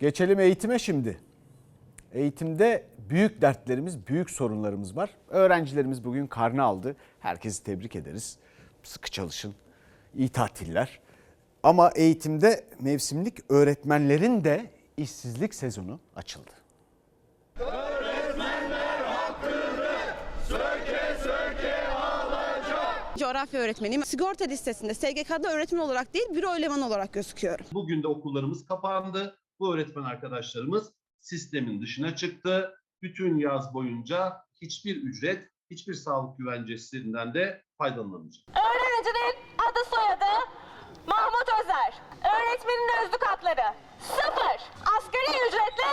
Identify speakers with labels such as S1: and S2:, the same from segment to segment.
S1: Geçelim eğitime şimdi. Eğitimde büyük dertlerimiz, büyük sorunlarımız var. Öğrencilerimiz bugün karne aldı. Herkesi tebrik ederiz. Sıkı çalışın. İyi tatiller. Ama eğitimde mevsimlik öğretmenlerin de işsizlik sezonu açıldı.
S2: Coğrafya öğretmeniyim. Sigorta listesinde SGK'da öğretmen olarak değil, büro elemanı olarak gözüküyorum.
S3: Bugün de okullarımız kapandı. Bu öğretmen arkadaşlarımız sistemin dışına çıktı. Bütün yaz boyunca hiçbir ücret, hiçbir sağlık güvencesinden de faydalanamayacak.
S4: Öğrencinin adı soyadı Mahmut Özer. Öğretmenin özlük hakları sıfır. Asgari ücretle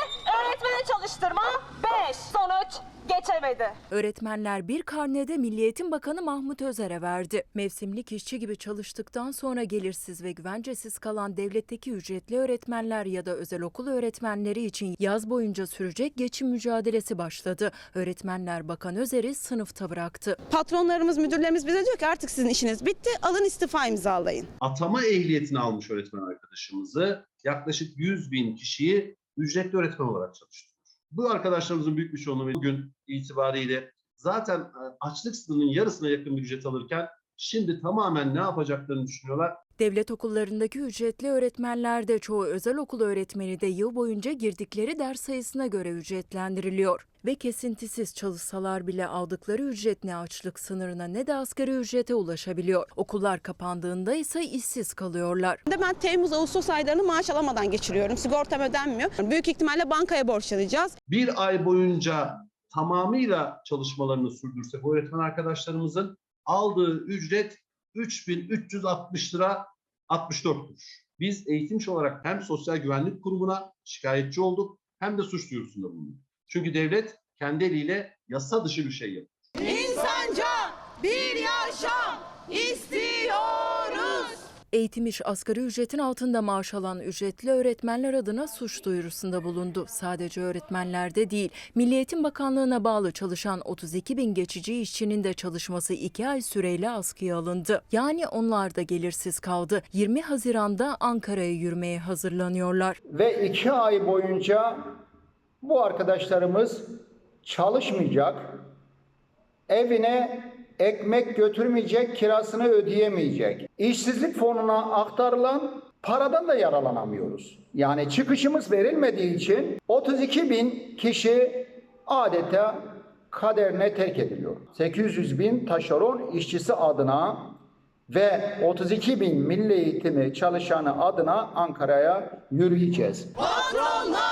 S4: geçemedi.
S5: Öğretmenler bir karnede Milli Eğitim Bakanı Mahmut Özer'e verdi. Mevsimlik işçi gibi çalıştıktan sonra gelirsiz ve güvencesiz kalan devletteki ücretli öğretmenler ya da özel okul öğretmenleri için yaz boyunca sürecek geçim mücadelesi başladı. Öğretmenler Bakan Özer'i sınıfta bıraktı.
S2: Patronlarımız, müdürlerimiz bize diyor ki artık sizin işiniz bitti, alın istifa imzalayın.
S3: Atama ehliyetini almış öğretmen arkadaşımızı yaklaşık 100 bin kişiyi ücretli öğretmen olarak çalıştırıyor. Bu arkadaşlarımızın büyük bir çoğunluğu bugün itibariyle zaten e, açlık sınırının yarısına yakın bir ücret alırken şimdi tamamen ne yapacaklarını düşünüyorlar.
S5: Devlet okullarındaki ücretli öğretmenler de çoğu özel okul öğretmeni de yıl boyunca girdikleri ders sayısına göre ücretlendiriliyor. Ve kesintisiz çalışsalar bile aldıkları ücret ne açlık sınırına ne de asgari ücrete ulaşabiliyor. Okullar kapandığında ise işsiz kalıyorlar.
S2: Ben Temmuz, Ağustos aylarını maaş alamadan geçiriyorum. Sigortam ödenmiyor. Büyük ihtimalle bankaya borçlanacağız.
S3: bir ay boyunca tamamıyla çalışmalarını sürdürse bu öğretmen arkadaşlarımızın aldığı ücret 3360 lira 64 kuruş. Biz eğitimci olarak hem Sosyal Güvenlik Kurumu'na şikayetçi olduk hem de suç duyurusunda bulunduk. Çünkü devlet kendi eliyle yasa dışı bir şey yapıyor.
S2: İnsanca bir yaşam istiyoruz.
S5: Eğitim iş asgari ücretin altında maaş alan ücretli öğretmenler adına suç duyurusunda bulundu. Sadece öğretmenlerde değil, Milli Eğitim Bakanlığı'na bağlı çalışan 32 bin geçici işçinin de çalışması 2 ay süreyle askıya alındı. Yani onlar da gelirsiz kaldı. 20 Haziran'da Ankara'ya yürümeye hazırlanıyorlar.
S6: ve iki ay boyunca bu arkadaşlarımız çalışmayacak, evine ekmek götürmeyecek, kirasını ödeyemeyecek. İşsizlik fonuna aktarılan paradan da yararlanamıyoruz. Yani çıkışımız verilmediği için 32 bin kişi adeta kaderine terk ediliyor. 800 bin taşeron işçisi adına ve 32 bin milli eğitimi çalışanı adına Ankara'ya yürüyeceğiz.
S2: Patronlar